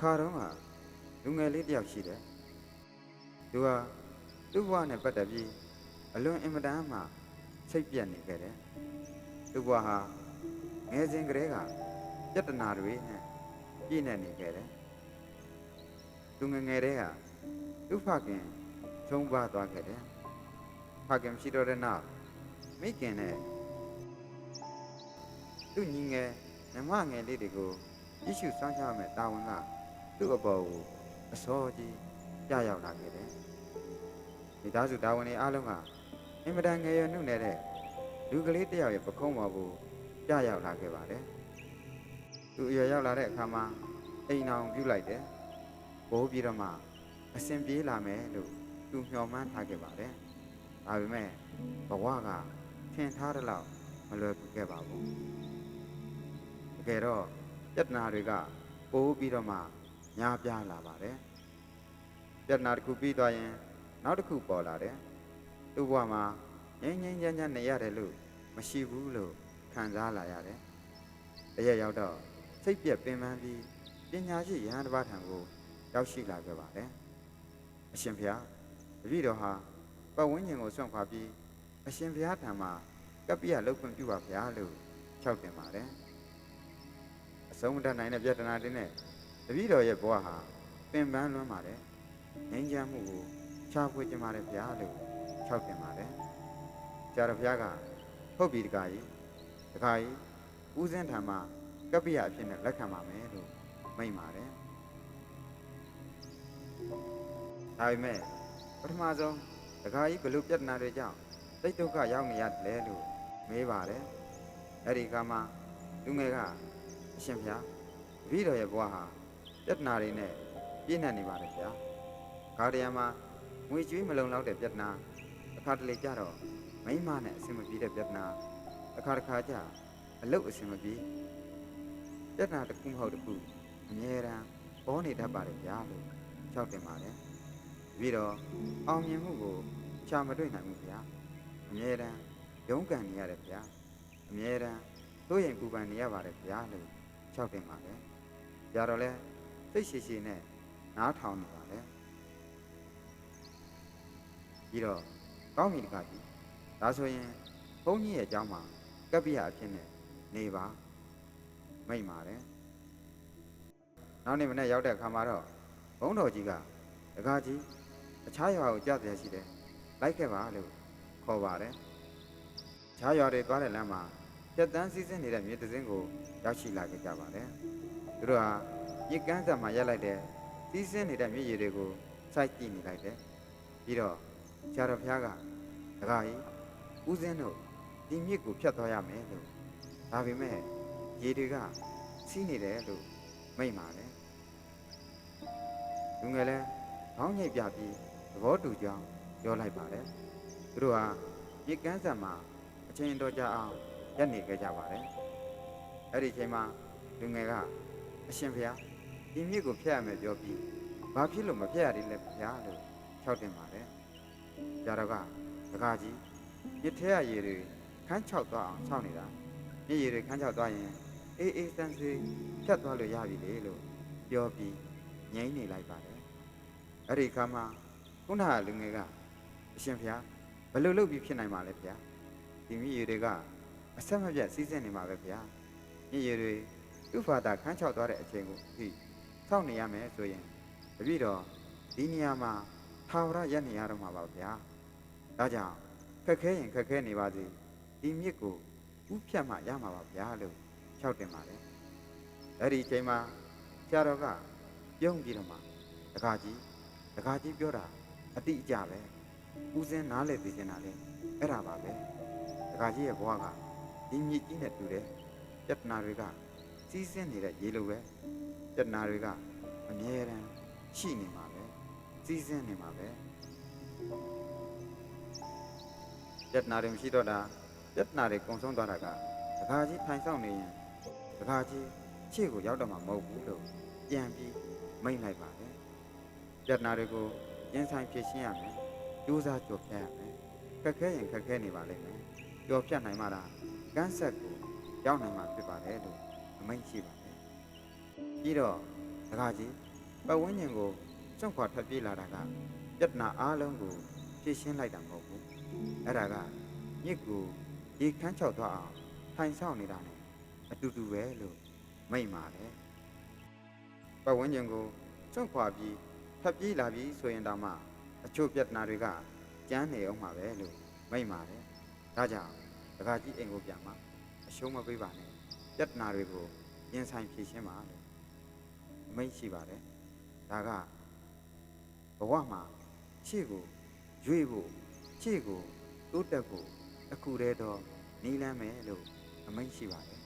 ခါတော့ကလူငယ်လေးတစ်ယောက်ရှိတယ်သူကသူ့ဘဝနဲ့ပတ်သက်ပြီးအလွန်အင်မတန်မှစိတ်ပြတ်နေခဲ့တယ်သူ့ဘဝဟာငယ်စဉ်ကတည်းကပြဿနာတွေနဲ့ပြည့်နေနေခဲ့တယ်သူငယ်ငယ်တည်းကသူ့ဖခင်ချုံးပါသွားခဲ့တယ်ဖခင်မရှိတော့တဲ့နောက်မိခင်နဲ့သူ့ညီငယ်ညီမငယ်လေးတွေကိုကြည့်ရှုစောင့်ရှောက်ရမယ်တာဝန်က သူ့အပေါ်ကိုအစောကြီးပြရောက်လာခဲ့တယ်မိသားစုတာဝန်တွေအားလုံးကအင်မတန်ငယ်ရွယ်နှုတ်နေတဲ့လူကလေးတစ်ယောက်ရဲ့ပခုံးပေါ်ကိုပြရောက်လာခဲ့ပါတယ်သူအရွယ်ရောက်လာတဲ့အခါမှာအိမ်အောင်ပြုလိုက်တယ်ဘိုးပြီးတော့မှအစဉ်ပြေးလာမယ်လို့သူမျှော်မှန်းထားခဲ့ပါတယ်ဒါပေမဲ့ဘဝကထင်ထားတဲ့လောက်မလွယ်ကူခဲ့ပါဘူးတကယ်တော့ပြဿနာတွေကပိုးပြီးတော့မှ ညားပြားလာပါတယ်ပြဿနာတစ်ခုပြီးသွားရင် နောက်တစ်ခုပေါ်လာတယ်သူ့ဘဝမှာငြိမ်းငြိမ်းချမ်းချမ်းနေရတယ်လို့မရှိဘူးလို့ခံစားလာရတယ်တရက်ရောက်တော့စိတ်ပြက်ပင်ပန်းပြီးပညာရှိယဟန်တစ်ပါးထံကိုရောက်ရှိလာခဲ့ပါတယ်အရှင်ဘုရားတပည့်တော်ဟာပတ်ဝန်းကျင်ကိုစွန့်ခွာပြီးအရှင်ဘုရားထံမှာကပ္ပိယလောက်ခွင့်ပြုပါဗျာလို့လျှောက်တင်ပါတယ်အဆုံးမတတ်နိုင်တဲ့ပြဿနာတွေနဲ့ တပည့်တော်ရဲ့ဘဝဟာပင်ပန်းလွန်းပါတယ်ငြိမ်းချမ်းမှုကိုရှားဖွေကြပါတယ်ဗျာလို့၆တင်ပါတယ်ကျတော်ဘုရားကဟုတ်ပြီတခါကြီးတခါကြီးဦးစင်းထံမှာကပ္ပိယအဖြစ်နဲ့လက်ခံပါမယ်လို့မိန့်ပါတယ်ဒါပေမဲ့ပထမဆုံးတခါကြီးဘယ်လိုပြဿနာတွေကြောင့်စိတ်ဒုက္ခရောက်နေရတယ်လို့မေးပါတယ်အဲ့ဒီကမှလူငယ်ကအရှင်ဗျာတပည့်တော်ရဲ့ဘဝဟာ ပြဿနာတွေနဲ့ပြည့်နှက်နေပါတယ်ဗျာခါတရံမှာငွေကျွေးမလုံလောက်တဲ့ပြဿနာအခါတလေကြတော့မိန်းမနဲ့အဆင်မပြေတဲ့ပြဿနာအခါတစ်ခါကျအလုတ်အဆင်မပြေပြဿနာတစ်ခုမဟုတ်တစ်ခုအမြဲတမ်းပေါ်နေတတ်ပါတယ်ဗျာလို့ကြောက်တင်ပါတယ်တပည့်တော်အောင်မြင်မှုကိုချာမတွေ့နိုင်ဘူးဗျာအမြဲတမ်းရုန်းကန်နေရတယ်ဗျာအမြဲတမ်းတို့ရင်ပူပန်နေရပါတယ်ဗျာလို့၆တင်ပါလေ။ကြတော့လဲ စိတ်ရှိရှိနဲ့နားထောင်နေပါလေ။ပြီးတော့ကောင်းပြီတကကြီး။ဒါဆိုရင်ဘုန်းကြီးရဲ့အကြောင်းမှာကပ္ပိယအဖြစ်နဲ့နေပါမိတ်ပါတယ်။နောက်နေ့မနေ့ရောက်တဲ့အခါမှာတော့ဘုန်းတော်ကြီးကတကားကြီးအခြားရွာကိုကြားတယ်ရှိတယ်။လိုက်ခဲ့ပါလို့ခေါ်ပါတယ်။အခြားရွာတွေသွားတဲ့လမ်းမှာပြတ်တန်းစည်းစင်းနေတဲ့မြေတစင်းကိုရောက်ရှိလာခဲ့ကြပါတယ်။သူတို့ဟာ မြစ်ကမ်းစပ်မှာရက်လိုက်တဲ့စည်းစင်းနေတဲ့မြေရည်တွေကိုစိုက်ကြည့်နေလိုက်တယ်။ပြီးတော့ဆရာတော်ဘုရားကဒကာကြီးဦးစင်းတို့ဒီမြစ်ကိုဖြတ်သွားရမယ်လို့ဒါပေမဲ့ရေတွေကစီးနေတယ်လို့မိန့်ပါတယ်။လူငယ်လည်းခေါင်းညိတ်ပြပြီးသဘောတူကြောင်းပြောလိုက်ပါတယ်။သူတို့ဟာမြစ်ကမ်းစပ်မှာအချိန်တော်ကြာအောင်ရက်နေခဲ့ကြပါတယ်။အဲ့ဒီအချိန်မှာလူငယ်ကအရှင်ဘုရား ဒီမြစ်ကိုဖျက်ရမယ်ပြောပြီးဘာဖြစ်လို့မဖျက်ရသေးလဲဗျာလို့၆တင်ပါတယ်။ကြာတော့ကဒကာကြီးမြစ်ထဲရရေတွေခန်းချောက်သွားအောင်စောင့်နေတာမြစ်ရေတွေခန်းချောက်သွားရင်အေးအေးစမ်းစေးဖြတ်သွားလို့ရပြီလေလို့ပြောပြီးငြိမ့်နေလိုက်ပါတယ်။အဲ့ဒီခါမှာခုနကလူငယ်ကအရှင်ဘုရားဘယ်လိုလုပ်ပြီးဖြစ်နိုင်မှာလဲဗျာ။ဒီမြစ်ရေတွေကအဆက်မပြတ်စီးစင်းနေမှာပဲဗျာညစ်ရည်တွေသူ့ဖာတာခန်းချောက်သွားတဲ့အချိန်ကိုဒီ စောင့်နေရမယ်ဆိုရင်တပြည့်တော့ဒီနေရာမှာထာဝရရက်နေရတော့မှာပါဗျာဒါကြောင့်ခက်ခဲရင်ခက်ခဲနေပါစေဒီမြစ်ကိုဥဖြတ်မှရမှာပါဗျာလို့လျှောက်တင်ပါတယ်အဲ့ဒီအချိန်မှာဆရာတော်ကပြုံးပြီးတော့မှတကားကြီးတကားကြီးပြောတာအတိအကျပဲဦးစင်းနားလေသိချင်တာလေအဲ့ဒါပါပဲဒကာကြီးရဲ့ဘဝကဒီမြစ်ကြီးနဲ့တူတယ်ပြဿနာတွေက စီးဆင်းနေတဲ့ရေလိုပဲပြဿနာတွေကအမြဲတမ်းရှိနေမှာပဲစီးဆင်းနေမှာပဲပြဿနာတွေမရှိတော့တာပြဿနာတွေကုန်ဆုံးသွားတာကဒကာကြီးထိုင်ဆောင်နေရင်ဒကာကြီးခြေကိုရောက်တော့မှာမဟုတ်ဘူးလို့ပြန်ပြီးမိန့်လိုက်ပါတယ်ပြဿနာတွေကိုရင်ဆိုင်ဖြေရှင်းရမယ်ကြိုးစားကြော်ဖြတ်ရမယ်ခက်ခဲရင်ခက်ခဲနေပါလိမ့်မယ်ပျော်ဖြတ်နိုင်မှလားကန်းဆက်ကိုရောက်နိုင်မှာဖြစ်ပါတယ်လို့ အမိန့်ရှိပါတယ်ပြီးတော့ဒကာကြီးပတ်ဝန်းကျင်ကိုစွန့်ခွာထွက်ပြေးလာတာကပြဿနာအားလုံးကိုဖြေရှင်းလိုက်တာမဟုတ်ဘူးအဲ့ဒါကမြစ်ကိုရေခမ်းချောက်သွားအောင်ထိုင်ဆောင်နေတာ ਨੇ အတူတူပဲလို့မိန့်ပါတယ်ပတ်ဝန်းကျင်ကိုစွန့်ခွာပြီးထွက်ပြေးလာပြီးဆိုရင်တော့မှအချို့ပြဿနာတွေကကျန်းနေအောင်မှာပဲလို့မိန့်ပါတယ်ဒါကြောင့်တခါကြီးအိမ်ကိုပြန်မှာအရှုံးမပေးပါနဲ့ ပြဿနာတွေကိုရင်ဆိုင်ဖြေရှင်းပါလို့အမိန့်ရှိပါတယ်ဒါကဘဝမှာရှေ့ကိုရွေ့ဖို့ရှေ့ကိုတိုးတက်ဖို့တစ်ခုတည်းတော့နီးလန်းမယ်လို့အမိန့်ရှိပါတယ်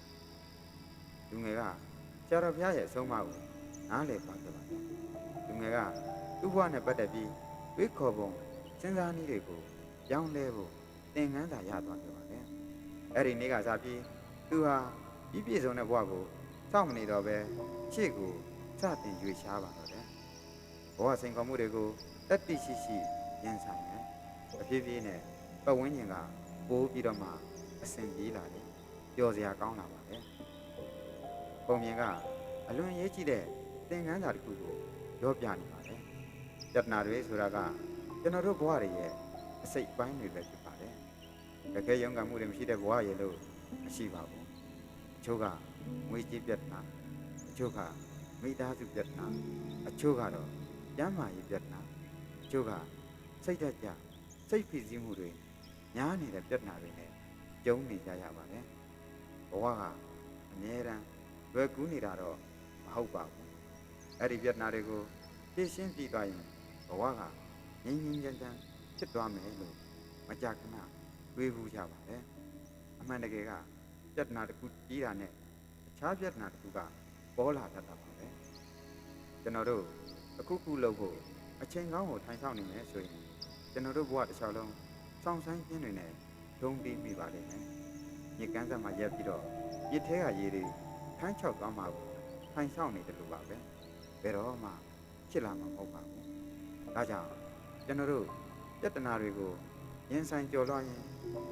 လူငယ်ကဆရာတော်ဘုရားရဲ့အဆုံးအမကိုနားလည်ပါကြပါတယ်လူငယ်ကသူ့ဘဝနဲ့ပတ်သက်ပြီးတွေးခေါ်ပုံစဉ်းစားနည်းတွေကိုပြောင်းလဲဖို့သင်ခန်းစာရသွားကြပါတယ်အဲ့ဒီနေ့ကစပြီးသူဟာ ပြီးပြည့်စုံတဲ့ဘဝကိုစောင့်မနေတော့ပဲရှေ့ကိုစတင်ရွေရှားပါတော့တယ်ဘဝစိန်ခေါ်မှုတွေကိုတက်တိရှိရှိရင်ဆိုင်တယ်အဖြစ်ဖြစ်နဲ့ပတ်ဝန်းကျင်ကပိုးပြီးတော့မှအဆင်ပြေးလာတယ်ပျော်စရာကောင်းလာပါတယ်ပုံမြင်ကအလွန်ရေးကြည့်တဲ့သင်ခန်းစာတစ်ခုကိုရောပြနေပါတယ်ပြဿနာတွေဆိုတာကကျွန်တော်တို့ဘဝတွေရဲ့အစိတ်အပိုင်းတွေပဲဖြစ်ပါတယ်တကယ်ရုန်းကန်မှုတွေမရှိတဲ့ဘဝရဲ့လို့မရှိပါဘူးအ ချို့ကငွေကြေးပြဿနာအချို့ကမိသားစုပြဿနာအချို့ကတော့ကျန်းမာရေးပြဿနာအချို့ကစိတ်ဓာတ်ကြစိတ်ဖိစီးမှုတွေညားနေတဲ့ပြဿနာတွေနဲ့ကြုံနေကြရပါတယ်ဘဝကအမြဲတမ်းလွယ်ကူးနေတာတော့မဟုတ်ပါဘူးအဲ့ဒီပြဿနာတွေကိုဖြေရှင်းပြီးသွားရင်ဘဝကငြိမ်းငြိမ်းချမ်းချမ်းဖြစ်သွားမယ်လို့မကြခဏတွေးဘူးကြပါတယ်အမှန်တကယ်က ပြဿနာတစ်ခုကြီးတာနဲ့အခြားပြဿနာတစ်ခုကပေါ်လာတတ်တာပါပဲကျွန်တော်တို့အခုခုလုပ်ဖို့အချိန်ကောင်းကိုထိုင်ဆောင်နေမယ်ဆိုရင်ကျွန်တော်တို့ဘဝတစ်လျှောက်လုံးစောင့်ဆိုင်းခြင်းတွေနဲ့ဒုံတီးမိပါလိမ့်မယ်မြေကမ်းစပ်မှာရက်ပြီးတော့မြစ်ထဲကရေတွေခန်းချောက်သွားမှာကိုထိုင်ဆောင်နေတယ်လို့ပါပဲဘယ်တော့မှဖြစ်လာမှာမဟုတ်ပါဘူးဒါကြောင့်ကျွန်တော်တို့ပြဿနာတွေကိုရင်ဆိုင်ကြော်လွှားရင်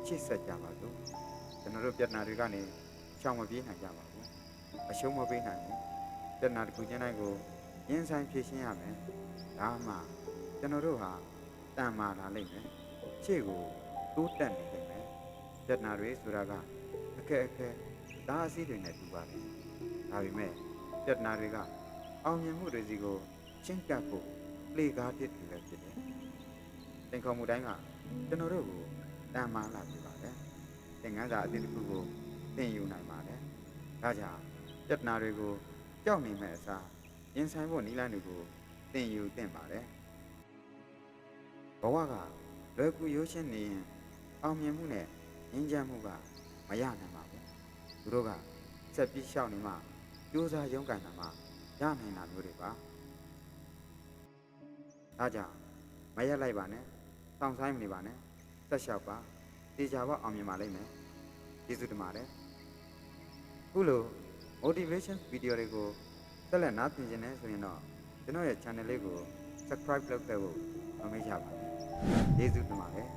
ချစ်ဆက်ကြပါစို့ ကျွန်တော်တို့ပြဿနာတွေကနေချောင်မပြေးနိုင်ကြပါဘူးအရှုံးမပေးနိုင်ဘူးပြဿနာတစ်ခုချင်းတိုင်းကိုရင်ဆိုင်ဖြေရှင်းရမယ်ဒါမှကျွန်တော်တို့ဟာတန်မာလာလိမ့်မယ်ရှေ့ကိုတိုးတက်နေလိမ့်မယ်ပြဿနာတွေဆိုတာကအခက်အခဲဒါအစည်းတွေနဲ့တူပါတယ်ဒါပေမဲ့ပြဿနာတွေကအောင်မြင်မှုတွေစီကိုချင်းကပ်ဖို့လေကားတစ်တွေပဲဖြစ်တယ်သင်္ခေါ်မှုတိုင်းကကျွန်တော်တို့ကိုတန်မာလာပြပါတယ် သင်ခန်းစာအသစ်တစ်ခုကိုသင်ယူနိုင်ပါတယ်ဒါကြောင့်ပြဿနာတွေကိုကြောက်နေမဲ့အစားရင်ဆိုင်ဖို့နီးလန်းတွေကိုသင်ယူသင့်ပါတယ်ဘဝကလွယ်ကူရိုးရှင်းနေရင်အောင်မြင်မှုနဲ့ငြင်းချမ်းမှုကမရနိုင်ပါဘူးသူတို့ကဆက်ပြီးရှောက်နေမှကြိုးစားရုန်းကန်တာမှရနိုင်တာမျိုးတွေပါဒါကြောင့်မရက်လိုက်ပါနဲ့တောင်းဆိုင်မနေပါနဲ့ဆက်လျှောက်ပါ တေချာပေါအောင်မြင်ပါလိမ့်မယ်ကျေးဇူးတင်ပါတယ်ခုလို motivation video တွေကိုဆက်လက်နားပြင်နေတယ်ဆိုရင်တော့ကျွန်တော်ရဲ့ channel လေးကို subscribe လုပ်ခဲ့ဖို့မမေ့ကြပါနဲ့ကျေးဇူးတင်ပါတယ်